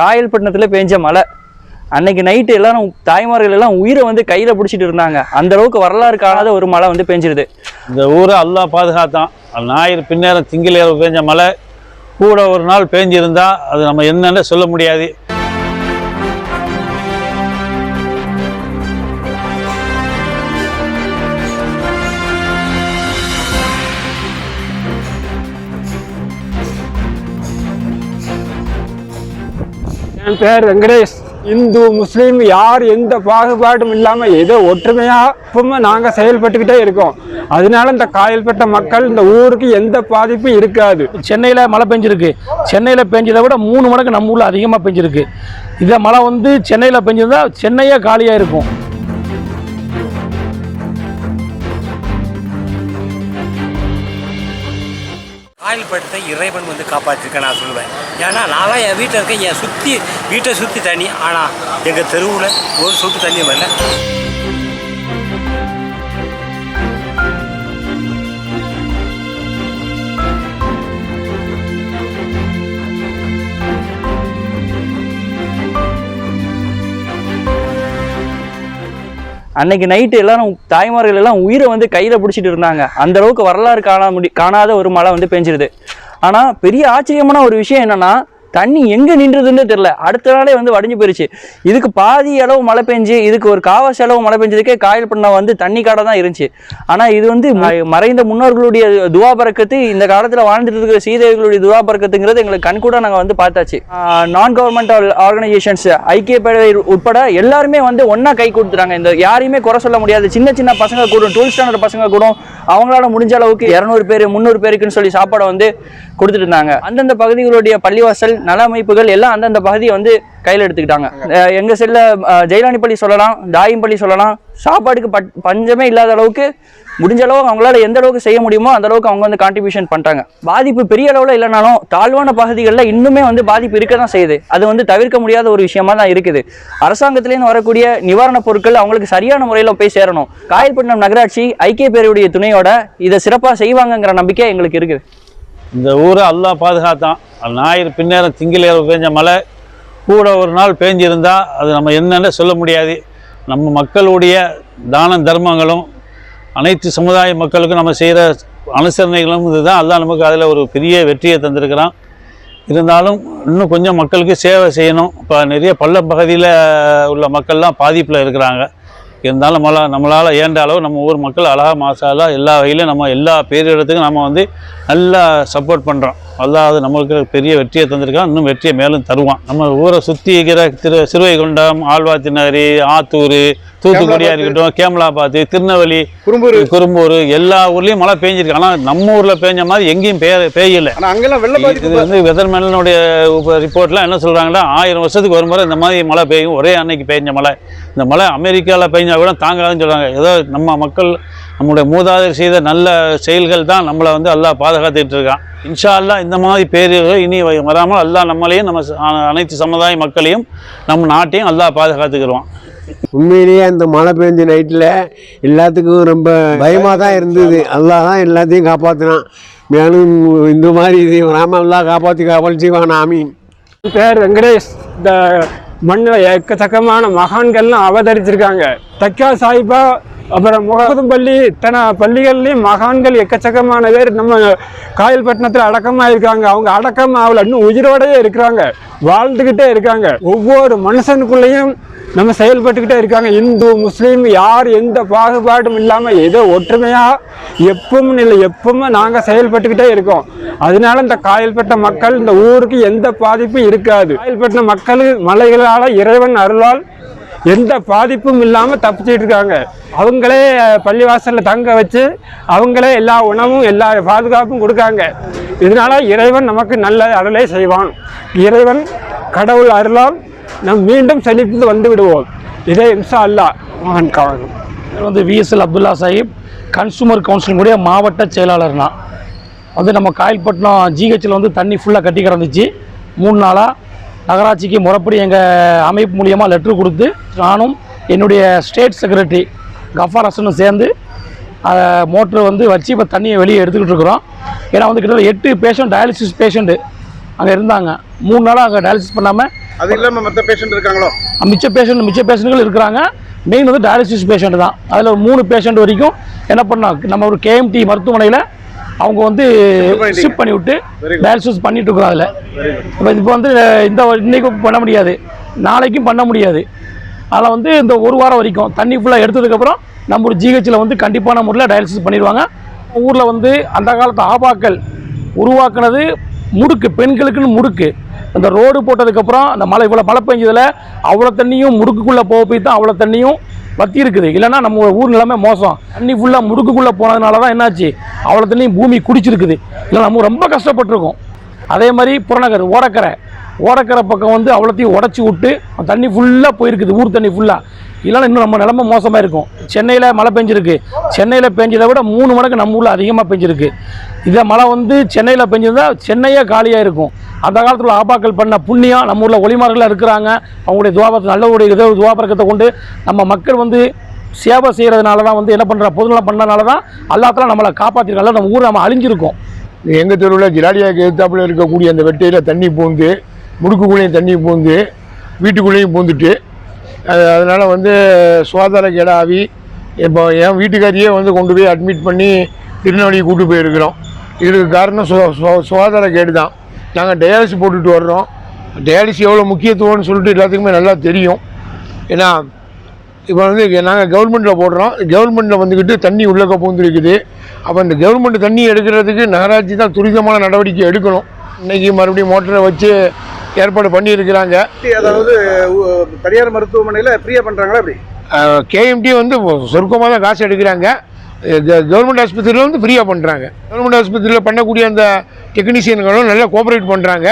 காயல்பட்டினத்தில் பெஞ்ச மழை அன்னைக்கு நைட்டு எல்லாரும் தாய்மார்கள் எல்லாம் உயிரை வந்து கையில் பிடிச்சிட்டு இருந்தாங்க. அந்த அளவுக்கு வரலாறு காணாத ஒரு மழை வந்து பெஞ்சிருது. இந்த ஊரை அல்லா பாதுகாத்தான். ஞாயிறு பின்னேரம் திங்கள் பெஞ்ச மழை கூட ஒரு நாள் பேஞ்சிருந்தா அது நம்ம என்னன்னு சொல்ல முடியாது. என் பேர் வெங்கடேஷ். இந்து முஸ்லீம் யார் எந்த பாகுபாடும் இல்லாமல் ஏதோ ஒற்றுமையாக எப்பவுமே நாங்கள் செயல்பட்டுக்கிட்டே இருக்கோம். அதனால இந்த காயல்பட்ட மக்கள் இந்த ஊருக்கு எந்த பாதிப்பும் இருக்காது. சென்னையில் மழை பெஞ்சிருக்கு. சென்னையில் பெஞ்சதை விட மூணு மடங்கு நம்ம ஊரில் அதிகமாக பெஞ்சிருக்கு. இந்த மழை வந்து சென்னையில் பெஞ்சிருந்தால் சென்னையே காலியாக இருக்கும். காயல்பட்டத்தை இறைவன் வந்து காப்பாற்றிருக்க நான் சொல்லுவேன். ஏன்னா நான்லாம் என் வீட்டில் இருக்கேன் என் சுற்றி வீட்டை சுற்றி தண்ணி. ஆனால் எங்கள் தெருவில் ஒரு சொட்டு தண்ணி வரல. அன்னைக்கு நைட்டு எல்லாரும் தாய்மார்கள் எல்லாம் உயிரை வந்து கையில் பிடிச்சிட்டு இருந்தாங்க. அந்த அளவுக்கு வரலாறு காண முடி காணாத ஒரு மழை வந்து பெஞ்சிருது. ஆனால் பெரிய ஆச்சரியமான ஒரு விஷயம் என்னன்னா தண்ணி எங்கே நின்றதுன்னு தெரில அடுத்த நாளே வந்து வடிஞ்சு போயிருச்சு. இதுக்கு பாதி அளவு மழை பெஞ்சு இதுக்கு ஒரு காவாசி அளவு மழை பெஞ்சதுக்கே காயல் பண்ண வந்து தண்ணி காடாக தான் இருந்துச்சு. ஆனால் இது வந்து மறைந்த முன்னோர்களுடைய துவா பறக்கத்து இந்த காலத்தில் வாழ்ந்துட்டு இருக்கிற சீதைகளுடைய துவா பறக்கத்துங்கிறது எங்களுக்கு கண்கூட நாங்கள் வந்து பார்த்தாச்சு. நான் கவர்மெண்ட் ஆர்கனைசேஷன்ஸ் ஐக்கிய பேரவை உட்பட எல்லாருமே வந்து ஒன்றா கை கொடுத்துட்டாங்க. இந்த யாரையுமே குறை சொல்ல முடியாது. சின்ன சின்ன பசங்க கூட டுவெல்த் ஸ்டாண்டர்ட் பசங்க கூட அவங்களால முடிஞ்ச அளவுக்கு இரநூறு பேர் முந்நூறு பேருக்குன்னு சொல்லி சாப்பாடை வந்து கொடுத்துட்டு இருந்தாங்க. அந்தந்த பகுதிகளுடைய பள்ளிவாசல் நல அமைப்புகள் எல்லாம் அந்தந்த பகுதியை வந்து கையில் எடுத்துக்கிட்டாங்க. அஹ் எங்க செல்ல ஜெயிலானி பள்ளி சொல்லலாம் தாயம் பள்ளி சொல்லலாம் சாப்பாடுக்கு பட் பஞ்சமே இல்லாத அளவுக்கு முடிஞ்ச அளவுக்கு அவங்களால எந்த அளவுக்கு செய்ய முடியுமோ அந்த அளவுக்கு அவங்க வந்து கான்ட்ரிபியூஷன் பண்ணிட்டாங்க பாதிப்பு பெரிய அளவில் இல்லைனாலும் தாழ்வான பகுதிகளில் இன்னுமே வந்து பாதிப்பு இருக்க தான் செய்யுது. அது வந்து தவிர்க்க முடியாத ஒரு விஷயமா தான் இருக்குது. அரசாங்கத்திலேருந்து வரக்கூடிய நிவாரணப் பொருட்கள் அவங்களுக்கு சரியான முறையில் போய் சேரணும். காயல்பட்டினம் நகராட்சி ஐக்கிய பேருடைய துணையோட இதை சிறப்பாக செய்வாங்கங்கிற நம்பிக்கை எங்களுக்கு இருக்குது. இந்த ஊரை அல்லாஹ் பாதுகாத்தான். ஞாயிறு பின்னேரம் திங்கள் இரவு பெஞ்ச மழை கூட ஒரு நாள் பேஞ்சிருந்தால் அது நம்ம என்னென்ன சொல்ல முடியாது. நம்ம மக்களுடைய தான தர்மங்களும் அனைத்து சமுதாய மக்களுக்கும் நம்ம செய்கிற அனுசரணைகளும் இதுதான். அதான் நமக்கு அதில் ஒரு பெரிய வெற்றியை தந்திருக்கிறான். இருந்தாலும் இன்னும் கொஞ்சம் மக்களுக்கு சேவை செய்யணும். இப்போ நிறைய பள்ள பகுதியில் உள்ள மக்கள்லாம் பாதிப்பில் இருக்கிறாங்க. இருந்தாலும் நம்மளால் நம்மளால் ஏண்ட அளவு நம்ம ஊர் மக்கள் அழகாக மாசாலா எல்லா வகையிலும் நம்ம எல்லா பேரிடத்துக்கும் நம்ம வந்து நல்லா சப்போர்ட் பண்ணுறோம் அல்லாது நம்மளுக்கு பெரிய வெற்றியை தந்திருக்கான். இன்னும் வெற்றியை மேலும் தருவான். நம்ம ஊரை சுற்றி இருக்கிற திரு சிறுவைகுண்டம் ஆழ்வாத்தினரி ஆத்தூர் தூத்துக்குடியாக இருக்கட்டும் கேமலாபாத்து திருநெல்வேலி குறும்பூர். குறும்பூர் எல்லா ஊர்லேயும் மழை பெஞ்சிருக்கு. ஆனால் நம்ம ஊரில் பெஞ்ச மாதிரி எங்கேயும் பெய்ய பெய்யல. அங்கெல்லாம் இது வந்து வெதர்மேனுடைய ரிப்போர்ட்லாம் என்ன சொல்கிறாங்கன்னா ஆயிரம் வருஷத்துக்கு ஒரு முறை இந்த மாதிரி மழை பெய்யும். ஒரே அன்னைக்கு பெய்ஞ்ச மழை. இந்த மழை அமெரிக்காவில் பெய்ஞ்சா கூட தாங்காதுன்னு சொல்கிறாங்க ஏதோ நம்ம மக்கள் நம்முடைய மூதாதையர் செய்த நல்ல செயல்கள் தான் நம்மளை வந்து அல்லாஹ் பாதுகாத்துட்டு இருக்கான். இன்ஷா அல்லாஹ் இந்த மாதிரி பேர்கள் இனி வராமல் அல்லாஹ் நம்மளையும் நம்ம அனைத்து சமுதாய மக்களையும் நம்ம நாட்டையும் அல்லாஹ் பாதுகாத்துக்கிடுவான் உண்மையிலேயே அந்த மழை பெஞ்ச நைட்டில் எல்லாத்துக்கும் ரொம்ப பயமாக தான் இருந்தது. அல்லாஹ் தான் எல்லாத்தையும் காப்பாற்றினான் மேலும் இந்த மாதிரி இது ராம அல்லாஹ் காப்பாற்றி காப்பாற்றி செய்வான் ஆமீன். பேர் வெங்கடேஷ். இந்த மண்ணில் எக்கச்சக்கமான மகான்கள்லாம் அவதரிச்சிருக்காங்க. தக்கா சாஹிபா அப்புறம் முகதும் பள்ளி இத்தனை பள்ளிகள்லையும் மகான்கள் எக்கச்சக்கமான பேர் நம்ம காயல்பட்டினத்தில் அடக்கமாக இருக்காங்க. அவங்க அடக்கம் ஆகல இன்னும் உயிரோடயே இருக்கிறாங்க. வாழ்ந்துக்கிட்டே இருக்காங்க. ஒவ்வொரு மனுஷனுக்குள்ளேயும் நம்ம செயல்பட்டுக்கிட்டே இருக்காங்க. இந்து முஸ்லீம் யார் எந்த பாகுபாடும் இல்லாமல் ஏதோ ஒற்றுமையாக எப்பவும் இல்லை எப்பவுமே நாங்கள் செயல்பட்டுக்கிட்டே இருக்கோம். அதனால இந்த காயல்பட்ட மக்கள் இந்த ஊருக்கு எந்த பாதிப்பும் இருக்காது. காயல்பட்டின மக்கள் மலைகளால் இறைவன் அருளால் எந்த பாதிப்பும் இல்லாமல் தப்பிச்சிட்டு இருக்காங்க. அவங்களே பள்ளிவாசலில் தங்க வச்சு அவங்களே எல்லா உணவும் எல்லா பாதுகாப்பும் கொடுக்காங்க. இதனால இறைவன் நமக்கு நல்ல அருளை செய்வான். இறைவன் கடவுள் அருளால் நம் மீண்டும் செழிப்பு வந்து விடுவோம் இதே இன்ஷா அல்லாஹ் மகன் காவலும் வந்து விஎஸ்எல் அப்துல்லா சாஹிப் கன்சூமர் கவுன்சிலுடைய மாவட்ட செயலாளர்னா வந்து நம்ம காயல்பட்டினம் ஜிஹெச்சில் வந்து தண்ணி ஃபுல்லாக கட்டி கிடந்துச்சு மூணு நாளாக நகராட்சிக்கு முறைப்படி எங்கள் அமைப்பு மூலியமாக லெட்ரு கொடுத்து நானும் என்னுடைய ஸ்டேட் செக்ரட்டரி கஃபார் ஹசனும் சேர்ந்து மோட்ரு வந்து வச்சு இப்போ தண்ணியை வெளியே எடுத்துக்கிட்டு இருக்கிறோம் ஏன்னா வந்து கிட்டத்தட்ட எட்டு பேஷண்ட் டயாலிசிஸ் பேஷண்ட்டு அங்கே இருந்தாங்க. மூணு நாளாக அங்கே டயாலிசிஸ் பண்ணாமல் அது இல்லாம மத்த பேஷண்ட் இருக்காங்களோ? மிச்ச பேஷண்ட் மிச்ச பேஷண்ட்கள் இருக்கிறாங்க. மெயின் வந்து டயாலிசிஸ் பேஷண்ட் தான். அதில் ஒரு மூணு பேஷண்ட் வரைக்கும் என்ன பண்ணாங்க நம்ம ஒரு கேஎம்டி மருத்துவமனையில் அவங்க வந்து. ஷிஃப்ட் பண்ணி விட்டு. டயாலிசிஸ் பண்ணிட்டு இருக்கிறோம் அதில். இப்போ இப்போ வந்து இந்த இன்னைக்கும் பண்ண முடியாது. நாளைக்கும் பண்ண முடியாது. அதில் வந்து இந்த ஒரு வாரம் வரைக்கும் தண்ணி ஃபுல்லாக எடுத்ததுக்கப்புறம் நம்ம ஒரு ஜிஹெச்சில் வந்து கண்டிப்பான முறையில் டயாலிசிஸ் பண்ணிடுவாங்க. ஊரில் வந்து அந்த காலத்து ஆபாக்கள் உருவாக்குனது முடுக்கு பெண்களுக்குன்னு முடுக்கு. அந்த ரோடு போட்டதுக்கப்புறம் அந்த மழை இவ்வளோ மழை பெஞ்சதில் அவ்வளோ தண்ணியும் முடுக்குக்குள்ளே போக போய் தான் அவ்வளோ தண்ணியும் வத்தி இருக்குது இல்லைன்னா நம்ம ஊர் நிலைமை மோசம். தண்ணி ஃபுல்லாக முடுக்குக்குள்ளே போனதுனால தான் என்னாச்சு? அவ்வளோ தண்ணியும் பூமி குடிச்சிருக்குது. இல்லை நம்ம ரொம்ப கஷ்டப்பட்டிருக்கோம். அதே மாதிரி புறநகர் ஓடக்கரை. ஓடக்கரை பக்கம் வந்து அவ்வளோத்தையும் உடச்சி விட்டு தண்ணி ஃபுல்லாக போயிருக்குது. ஊர் தண்ணி ஃபுல்லாக இல்லைன்னா இன்னும் நம்ம நிலமை மோசமாக இருக்கும். சென்னையில் மழை பெஞ்சிருக்கு. சென்னையில் பெஞ்சதை விட மூணு மடங்கு நம்ம ஊரில் அதிகமாக பெஞ்சிருக்கு. இதே மழை வந்து சென்னையில் பெஞ்சிருந்தா சென்னையே காலியாக இருக்கும். அந்த காலத்தில் ஆபாக்கள் பண்ண புண்ணியம் நம்ம ஊரில் ஒளிமார்களாக இருக்கிறாங்க. அவங்களுடைய துவாபத்தை நல்ல ஏதோ துவாபரக்கத்தை கொண்டு நம்ம மக்கள் வந்து சேவை செய்கிறதுனால தான் வந்து என்ன பண்ணுற பொதுநலம் பண்ணனால தான் எல்லாத்தெல்லாம் நம்மளை காப்பாற்றிருக்காங்க நம்ம ஊர் நம்ம அழிஞ்சிருக்கோம். எங்கள் தெருவில் ஜிலாடியாக்கு எதிர்த்தாப்பில் இருக்கக்கூடிய அந்த வெட்டையில் தண்ணி பூந்து முடுக்குக்குள்ளேயும் தண்ணி பூந்து வீட்டுக்குள்ளேயும் பூந்துட்டு அது அதனால் வந்து சுகாதார கேடாவி இப்போ என் வீட்டுக்காரியே வந்து கொண்டு போய் அட்மிட் பண்ணி திருநெல்வேலியை கூட்டு போயிருக்கிறோம். இதுக்கு காரணம் சு சுகாதார கேடு தான் நாங்கள் டயாலிசிஸ் போட்டுட்டு வர்றோம். டயாலிசிஸ் எவ்வளோ முக்கியத்துவம்னு சொல்லிட்டு எல்லாத்துக்குமே நல்லா தெரியும். ஏன்னா இப்போ வந்து நாங்கள் கவர்மெண்ட்டில் போடுறோம். கவர்மெண்ட்டில் வந்துக்கிட்டு தண்ணி உள்ளக்க பூந்துருக்குது. அப்போ இந்த கவர்மெண்ட் தண்ணி எடுக்கிறதுக்கு நகராட்சி தான் துரிதமான நடவடிக்கை எடுக்கணும். இன்னைக்கு மறுபடியும் மோட்டரை வச்சு ஏற்பாடு பண்ணியிருக்கிறாங்க அதாவது உ- தனியார் மருத்துவமனையில ஃப்ரீயா பண்றாங்களா அப்படி கேஎம்டி வந்து சொர்க்கமாக தான் காசு எடுக்கிறாங்க கவர்மெண்ட் ஆஸ்பத்திரியில் வந்து ஃப்ரீயாக பண்ணுறாங்க கவர்மெண்ட் ஆஸ்பத்திரியில் பண்ணக்கூடிய அந்த டெக்னீஷியன்களும் நல்லா கோஆப்ரேட் பண்ணுறாங்க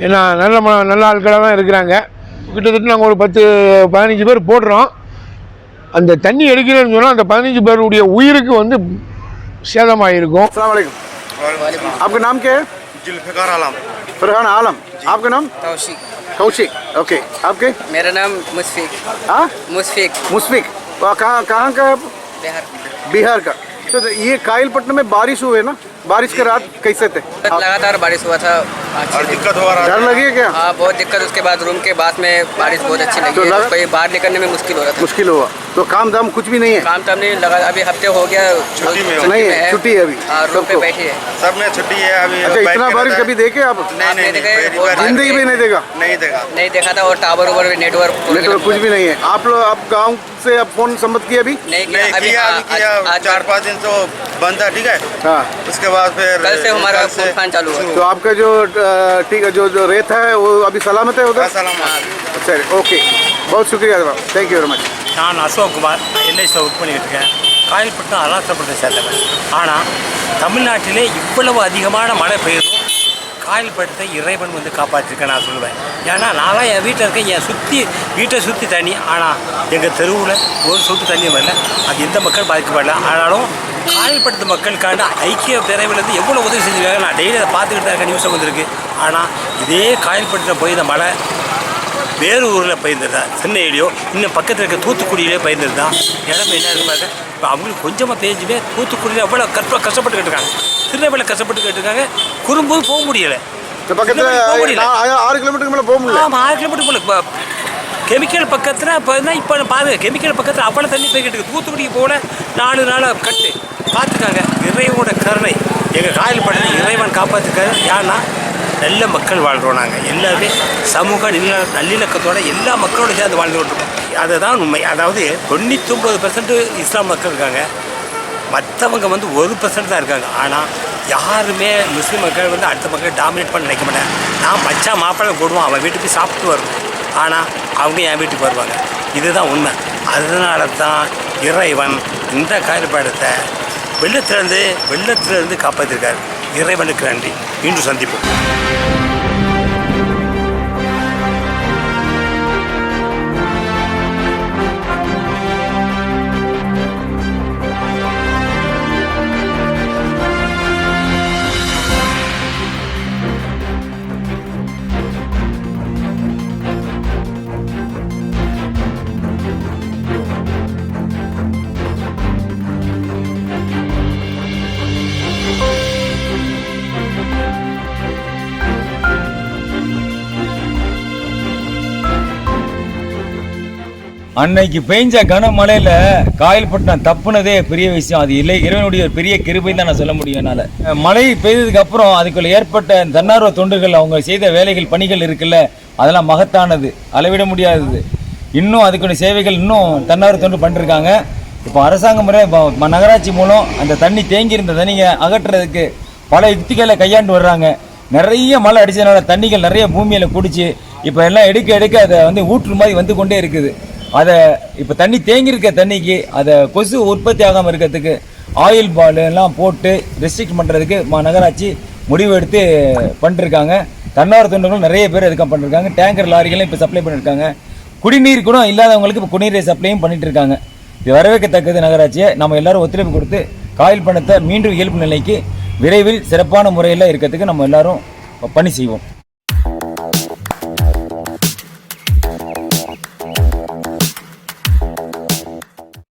ஏன்னா நல்ல ம- நல்ல ஆட்களாக தான் இருக்கிறாங்க கிட்டத்தட்ட நாங்கள் ஒரு பத்து பதினஞ்சு பேர் போடுறோம் அந்த தண்ணி எடுக்கிறேன்னு சொன்னால் அந்த பதினஞ்சு பேருடைய உயிருக்கு வந்து சேதமாயிருக்கும் अस्सलाम वालेकुम आपका नाम क्या है जुल्फ़िकार आलम फरहान आलम आपका नाम? तौशीक कौशिक ओके आपके? मेरा नाम मुशफिक। हाँ? मुशफिक। मुस्फिक वहाँ कहाँ कहाँ का? आप? बिहार बिहार का। तो ये कायलपट्टनम में बारिश हुए ना? बारिश के रात कैसे थे? लगातार बारिश हुआ था और दिक्कत हो रहा डर लगी है क्या? हाँ बहुत दिक्कत उसके बाद रूम के बाद में बारिश बहुत अच्छी लगी तो लगा- कोई बाहर निकलने में मुश्किल हो रहा था। मुश्किल हुआ। तो काम दाम कुछ भी नहीं है? काम दाम नहीं लगा अभी हफ़्ते हो गया छुट्टी में नहीं है छुट्टी है अभी। हाँ, रोड पे बैठे हैं। सब में छुट्टी है अभी अच्छा इतना बारिश कभी देखे आप? नहीं ज़िंदगी भी नहीं देखा? नहीं देखा। नहीं देखा था और टावर ओवर नेटवर्क नेटवर्क कुछ भी नहीं है। आप लोग आप गाँव से आप फ़ोन संबंध किया अभी? नहीं किया चार पाँच दिन तो बंद है ठीक है? हाँ। उसके बाद फिर कल से हमारा फ़ोन चालू है तो आपका जो ठीक है जो जो रेत है वो अभी सलामत है उधर? हाँ, सलामत। अच्छा ओके। बहुत शुक्रिया थैंक यू वेरी मच நான் அசோக் குமார் எல்ஐசியில் ஒர்க் பண்ணிக்கிட்டு இருக்கேன். காயல்பட்டினம் அருணாச்சலபுரத்தை சேர்ந்தவன். ஆனால் தமிழ்நாட்டிலே இவ்வளவு அதிகமான மழை பெய்யும் காயல்பட்டத்தை இறைவன் வந்து காப்பாற்றிருக்கேன் நான் சொல்லுவேன். ஏன்னா நான்லாம் என் வீட்டில் இருக்கேன் என் சுற்றி வீட்டை சுற்றி தண்ணி. ஆனால் எங்கள் தெருவில் ஒரு சொட்டு தண்ணி வரல. அது எந்த மக்கள் பாதிக்கப்படல ஆனாலும் காயல்பட்டத்து மக்களுக்கான ஐக்கிய பிறவிலேருந்து எவ்வளோ உதவி செஞ்சுருக்காங்க நான் டெய்லி அதை பார்த்துக்கிட்டு தான் இருக்கேன் நியூஸை வந்திருக்கு. ஆனால் இதே காயல்பட்டத்தில் போய் இந்த மழை வேறு ஊரில் பயிர்ந்ததா சென்னையிலையோ இன்னும் பக்கத்தில் இருக்க தூத்துக்குடியிலே பயிர்ந்தது தான் நிலைமை என்ன இருக்கு பாருங்க இப்போ அவங்களுக்கு கொஞ்சமாக பேஞ்சுமே தூத்துக்குடியில் எவ்வளோ கற்ப கஷ்டப்பட்டு இருக்காங்க. திருநெல்வேலி கஷ்டப்பட்டு இருக்காங்க. குறும்போது போக முடியல. பக்கத்தில் போக முடியல. ஆறு கிலோமீட்டருக்கு மேலே போக முடியல. ஆமாம் ஆறு கிலோமீட்டர் போல. கெமிக்கல் பக்கத்தில் இப்போ இப்போ பாருங்க. கெமிக்கல் பக்கத்தில் அவ்வளோ தண்ணி போய்கிட்டு இருக்கு. தூத்துக்குடிக்கு போல நாலு நாளாக கட்டு. பார்த்துக்காங்க. இறைவனோட கருணை. எங்கள் காயல் படத்தில் இறைவன் காப்பாற்றுக்காரு ஏன்னா நல்ல மக்கள் வாழ்கிறோம் நாங்கள் எல்லாருமே சமூக நல்ல நல்லிணக்கத்தோட எல்லா மக்களோட சேர்ந்து வாழ்ந்து கொண்டிருக்கோம் அதுதான் உண்மை. அதாவது தொண்ணூத்தொம்பது பர்சன்ட் இஸ்லாம் மக்கள் இருக்காங்க. மற்றவங்க வந்து ஒரு பர்சன்ட் தான் இருக்காங்க. ஆனால் யாருமே முஸ்லீம் மக்கள் வந்து அடுத்த மக்கள் டாமினேட் பண்ண நினைக்க மாட்டாங்க. நான் மச்சா மாப்பிள்ளை போடுவோம் அவன் வீட்டுக்கு சாப்பிட்டு வருவோம் ஆனால் அவங்க என் வீட்டுக்கு வருவாங்க. இதுதான் உண்மை. அதனால தான் இறைவன் இந்த காரியப்பாடத்தை வெள்ளத்திலேருந்து வெள்ளத்திலேருந்து காப்பாற்றிருக்காரு இறைவனுக்கு நன்றி. இன்று சந்திப்போம். அன்னைக்கு பெஞ்ச கனமழையில காயல்பட்டினம் தப்புனதே பெரிய விஷயம். அது இல்லை இறைவனுடைய ஒரு பெரிய கிருபை தான் நான் சொல்ல முடியும் என்னால். மழை பெய்ததுக்கு அப்புறம் அதுக்குள்ள ஏற்பட்ட தன்னார்வ தொண்டுகள் அவங்க செய்த வேலைகள் பணிகள் இருக்குல்ல அதெல்லாம் மகத்தானது. அளவிட முடியாதது. இன்னும் அதுக்குள்ள சேவைகள் இன்னும் தன்னார்வ தொண்டு பண்ணிருக்காங்க. இப்போ அரசாங்க முறை இப்போ நகராட்சி மூலம் அந்த தண்ணி தேங்கி இருந்த அகற்றுறதுக்கு பல யுக்திகளை கையாண்டு வர்றாங்க. நிறைய மழை அடிச்சதுனால தண்ணிகள் நிறைய பூமியில் குடிச்சு இப்போ எல்லாம் எடுக்க எடுக்க அதை வந்து ஊற்று மாதிரி வந்து கொண்டே இருக்குது. அதை இப்போ தண்ணி தேங்கியிருக்க தண்ணிக்கு அதை கொசு உற்பத்தி ஆகாமல் இருக்கிறதுக்கு ஆயில் பால் எல்லாம் போட்டு ரெஸ்ட்ரிக்ட் பண்ணுறதுக்கு மா நகராட்சி முடிவு எடுத்து பண்ணிருக்காங்க. தன்னார் தொண்டுகளும் நிறைய பேர் இதுக்காக பண்ணிருக்காங்க. டேங்கர் லாரிகளும் இப்போ சப்ளை பண்ணியிருக்காங்க குடிநீர் கூட இல்லாதவங்களுக்கு இப்போ குடிநீரை சப்ளையும் பண்ணிட்டு இருக்காங்க இது வரவேற்கத்தக்கது நகராட்சியை. நம்ம எல்லாரும் ஒத்துழைப்பு கொடுத்து காயில் பணத்தை மீண்டும் இயல்பு நிலைக்கு விரைவில் சிறப்பான முறையில் இருக்கிறதுக்கு நம்ம எல்லாரும் பணி செய்வோம்.